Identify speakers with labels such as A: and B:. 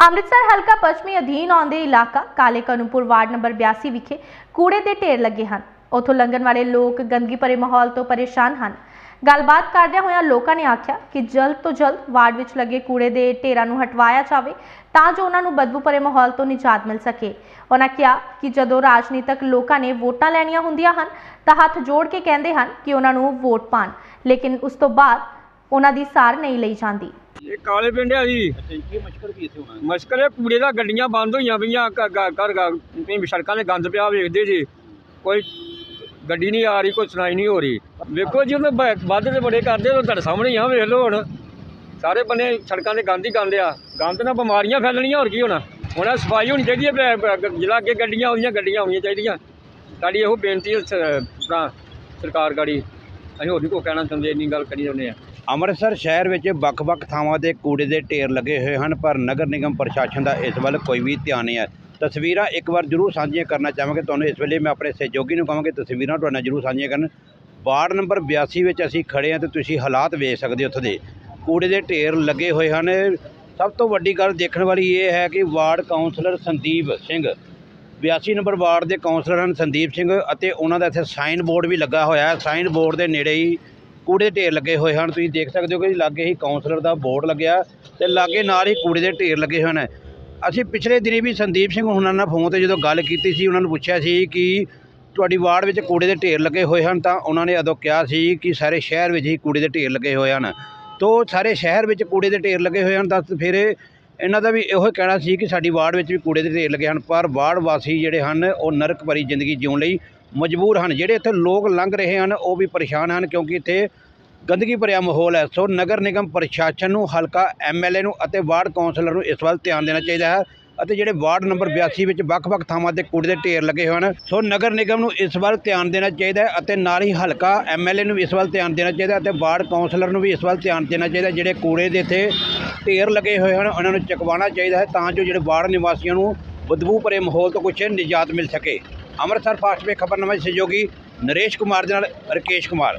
A: ਅੰਮ੍ਰਿਤਸਰ ਹਲਕਾ ਪੱਛਮੀ ਅਧੀਨ ਆਉਂਦੇ ਇਲਾਕਾ ਕਾਲੇ ਕਾਨੂੰਪੁਰ ਵਾਰਡ ਨੰਬਰ 82 ਵਿਖੇ ਕੂੜੇ ਦੇ ਢੇਰ ਲੱਗੇ ਹਨ। ਉੱਥੋਂ ਲੰਘਣ ਵਾਲੇ ਲੋਕ ਗੰਦਗੀ ਭਰੇ ਮਾਹੌਲ ਤੋਂ ਪਰੇਸ਼ਾਨ ਹਨ। ਗੱਲਬਾਤ ਕਰਦਿਆਂ ਹੋਇਆਂ ਲੋਕਾਂ ਨੇ ਆਖਿਆ ਕਿ ਜਲਦ ਤੋਂ ਜਲਦ ਵਾਰਡ ਵਿੱਚ ਲੱਗੇ ਕੂੜੇ ਦੇ ਢੇਰਾਂ ਨੂੰ ਹਟਵਾਇਆ ਜਾਵੇ ਤਾਂ ਜੋ ਉਹਨਾਂ ਨੂੰ ਬਦਬੂ ਭਰੇ ਮਾਹੌਲ ਤੋਂ ਨਿਜਾਤ ਮਿਲ ਸਕੇ। ਉਹਨਾਂ ਕਿਹਾ ਕਿ ਜਦੋਂ ਰਾਜਨੀਤਿਕ ਲੋਕਾਂ ਨੇ ਵੋਟਾਂ ਲੈਣੀਆਂ ਹੁੰਦੀਆਂ ਹਨ ਤਾਂ ਹੱਥ ਜੋੜ ਕੇ ਕਹਿੰਦੇ ਹਨ ਕਿ ਉਹਨਾਂ ਨੂੰ ਵੋਟ ਪਾਣ ਲੇਕਿਨ ਉਸ ਤੋਂ ਬਾਅਦ ਉਹਨਾਂ ਦੀ ਸਾਰ ਨਹੀਂ ਲਈ ਜਾਂਦੀ।
B: ਇਹ ਕਾਲੇ ਪਿੰਡ ਆ ਜੀ।
C: ਅੱਛਾ ਜੀ ਕੀ ਮੁਸ਼ਕਲ ਕੀ ਇੱਥੇ ਹੋਣਾ?
B: ਮੁਸ਼ਕਲ ਇਹ ਕੂੜੇ ਦਾ ਗੱਡੀਆਂ ਬੰਦ ਹੋਈਆਂ ਪਈਆਂ ਘਰ ਘਰ ਸੜਕਾਂ 'ਤੇ ਗੰਦ ਪਿਆ ਵੇਖਦੇ ਜੀ। ਕੋਈ ਗੱਡੀ ਨਹੀਂ ਆ ਰਹੀ ਕੋਈ ਸੁਣਾਈ ਨਹੀਂ ਹੋ ਰਹੀ। ਵੇਖੋ ਜੀ ਉਹਨੇ ਵੱਧ ਤੇ ਬੜੇ ਕਰਦੇ ਉਹ ਤੁਹਾਡੇ ਸਾਹਮਣੇ ਆ ਵੇਖ ਲਓ ਹੁਣ। ਸਾਰੇ ਬੰਨੇ ਸੜਕਾਂ 'ਤੇ ਗੰਦ ਹੀ ਗੰਦ ਆ। ਗੰਦ ਨਾਲ ਬਿਮਾਰੀਆਂ ਫੈਲਣੀਆਂ ਹੋਰ ਕੀ ਹੋਣਾ? ਹੁਣ ਸਫ਼ਾਈ ਹੋਣੀ ਚਾਹੀਦੀ ਹੈ ਜਿਹੜਾ ਅੱਗੇ ਗੱਡੀਆਂ ਆਉਂਦੀਆਂ ਗੱਡੀਆਂ ਆਉਣੀਆਂ ਚਾਹੀਦੀਆਂ। ਸਾਡੀ ਇਹੋ ਬੇਨਤੀ ਹੈ ਸਰਕਾਰ ਗਾੜੀ। ਅਸੀਂ ਹੋਰ ਵੀ ਕੋਈ ਕਹਿਣਾ ਚਾਹੁੰਦੇ ਇੰਨੀ ਗੱਲ ਕਰੀ ਜਾਂਦੇ ਆ।
C: ਅੰਮ੍ਰਿਤਸਰ ਸ਼ਹਿਰ ਵਿੱਚ ਵੱਖ-ਵੱਖ ਥਾਵਾਂ ਤੇ ਕੂੜੇ ਦੇ ਢੇਰ ਲੱਗੇ ਹੋਏ ਹਨ, ਪਰ ਨਗਰ ਨਿਗਮ ਪ੍ਰਸ਼ਾਸਨ ਦਾ ਇਸ ਵੱਲ ਕੋਈ ਵੀ ਧਿਆਨ ਨਹੀਂ ਹੈ। ਤਸਵੀਰਾਂ ਇੱਕ ਵਾਰ ਜ਼ਰੂਰ ਸਾਂਝੀਆਂ ਕਰਨਾ ਚਾਹਾਂਗੇ। ਤੁਹਾਨੂੰ ਇਸ ਵੇਲੇ ਮੈਂ ਆਪਣੇ ਸਹਿਯੋਗੀ ਨੂੰ ਕਹਾਂਗੇ ਤਸਵੀਰਾਂ ਤੁਹਾਡੇ ਨਾਲ ਜ਼ਰੂਰ ਸਾਂਝੀਆਂ ਕਰਨ। ਵਾਰਡ ਨੰਬਰ 82 ਵਿੱਚ ਅਸੀਂ ਖੜੇ ਹਾਂ ਤੇ ਤੁਸੀਂ ਹਾਲਾਤ ਵੇਖ ਸਕਦੇ ਹੋ ਉੱਥੇ ਦੇ। ਕੂੜੇ ਦੇ ਢੇਰ ਲੱਗੇ ਹੋਏ ਹਨ। ਸਭ ਤੋਂ ਵੱਡੀ ਗੱਲ ਦੇਖਣ ਵਾਲੀ ਇਹ ਹੈ ਕਿ ward councillor Sandeep Singh 82 number ward ਦੇ ਕਾਉਂਸਲਰ ਹਨ ਸੰਦੀਪ ਸਿੰਘ ਅਤੇ ਉਹਨਾਂ ਦਾ ਇੱਥੇ ਸਾਈਨ ਬੋਰਡ ਵੀ ਲੱਗਾ ਹੋਇਆ ਹੈ। ਸਾਈਨ ਬੋਰਡ ਦੇ ਨੇੜੇ ਹੀ ਕੂੜੇ ਦੇ ਢੇਰ ਲੱਗੇ ਹੋਏ ਹਨ। ਤੁਸੀਂ ਦੇਖ ਸਕਦੇ ਹੋ ਕਿ ਲਾਗੇ ਹੀ ਕਾਉਂਸਲਰ ਦਾ ਬੋਰਡ ਲੱਗਿਆ ਤੇ ਲਾਗੇ ਨਾਲ ਹੀ ਕੂੜੇ ਦੇ ਢੇਰ ਲੱਗੇ ਹੋਏ ਹਨ ਅਸੀਂ ਪਿਛਲੇ ਦਿਨੀ ਵੀ ਸੰਦੀਪ ਸਿੰਘ ਹੁਣਾਂ ਨਾਲ ਫੋਨ ਤੇ ਜਦੋਂ ਗੱਲ ਕੀਤੀ ਸੀ, ਉਹਨਾਂ ਨੂੰ ਪੁੱਛਿਆ ਸੀ ਕਿ ਤੁਹਾਡੀ ਵਾਰਡ ਵਿੱਚ ਕੂੜੇ ਦੇ ਢੇਰ ਲੱਗੇ ਹੋਏ ਹਨ ਤਾਂ ਉਹਨਾਂ ਨੇ ਉਦੋਂ ਕਿਹਾ ਸੀ ਕਿ ਸਾਰੇ ਸ਼ਹਿਰ ਵਿੱਚ ਹੀ ਕੂੜੇ ਦੇ ਢੇਰ ਲੱਗੇ ਹੋਏ ਹਨ। ਤੋ ਸਾਰੇ ਸ਼ਹਿਰ ਵਿੱਚ ਕੂੜੇ ਦੇ ਢੇਰ ਲੱਗੇ ਹੋਏ ਹਨ ਤਾਂ ਫਿਰ ਇਹਨਾਂ ਦਾ ਵੀ ਇਹੋ ਹੀ ਕਹਿਣਾ ਸੀ ਕਿ ਸਾਡੀ ਵਾਰਡ ਵਿੱਚ ਵੀ ਕੂੜੇ ਦੇ ਢੇਰ ਲੱਗੇ ਹਨ, ਪਰ ਵਾਰਡ ਵਾਸੀ ਜਿਹੜੇ ਹਨ, ਉਹ ਨਰਕ ਭਰੀ ਜ਼ਿੰਦਗੀ ਜਿਉਣ ਲਈ ਮਜਬੂਰ ਹਨ। ਜਿਹੜੇ ਇੱਥੇ ਲੋਕ ਲੰਘ ਰਹੇ ਹਨ, ਉਹ ਵੀ ਪਰੇਸ਼ਾਨ ਹਨ ਕਿਉਂਕਿ ਇੱਥੇ ਗੰਦਗੀ ਭਰਿਆ ਮਾਹੌਲ ਹੈ। ਸੋ ਨਗਰ ਨਿਗਮ ਪ੍ਰਸ਼ਾਸਨ ਨੂੰ, ਹਲਕਾ ਐਮਐਲਏ ਨੂੰ ਅਤੇ ਵਾਰਡ ਕੌਂਸਲਰ ਨੂੰ ਇਸ ਵੱਲ ਧਿਆਨ ਦੇਣਾ ਚਾਹੀਦਾ ਹੈ ਅਤੇ ਜਿਹੜੇ ਵਾਰਡ ਨੰਬਰ 82 ਵਿੱਚ ਵੱਖ-ਵੱਖ ਥਾਵਾਂ ਤੇ ਕੂੜੇ ਦੇ ਢੇਰ ਲੱਗੇ ਹੋਏ ਹਨ, ਸੋ ਨਗਰ ਨਿਗਮ ਨੂੰ ਇਸ ਵੱਲ ਧਿਆਨ ਦੇਣਾ ਚਾਹੀਦਾ ਹੈ ਅਤੇ ਨਾਲ ਹੀ ਹਲਕਾ ਐਮਐਲਏ ਨੂੰ ਇਸ ਵੱਲ ਧਿਆਨ ਦੇਣਾ ਚਾਹੀਦਾ ਅਤੇ ਵਾਰਡ ਕੌਂਸਲਰ ਨੂੰ ਵੀ ਇਸ ਵੱਲ ਧਿਆਨ ਦੇਣਾ ਚਾਹੀਦਾ ਜਿਹੜੇ ਕੂੜੇ ਦੇ ਇੱਥੇ ਢੇਰ ਲੱਗੇ ਹੋਏ ਹਨ, ਉਹਨਾਂ ਨੂੰ ਚੁਕਵਾਉਣਾ ਚਾਹੀਦਾ ਹੈ ਤਾਂ ਜੋ ਜਿਹੜੇ ਵਾਰਡ ਨਿਵਾਸੀਆਂ ਨੂੰ ਬਦਬੂ ਭਰੇ ਮਾਹੌਲ ਤੋਂ ਕੁਝ ਨਿਜਾਤ ਮਿਲ ਸਕੇ। ਅੰਮ੍ਰਿਤਸਰ ਫਾਸਟ ਵੇ ਖਬਰਨਾਮਾ ਸਹਿਯੋਗੀ ਨਰੇਸ਼ ਕੁਮਾਰ ਦੇ ਨਾਲ ਰਕੇਸ਼ ਕੁਮਾਰ।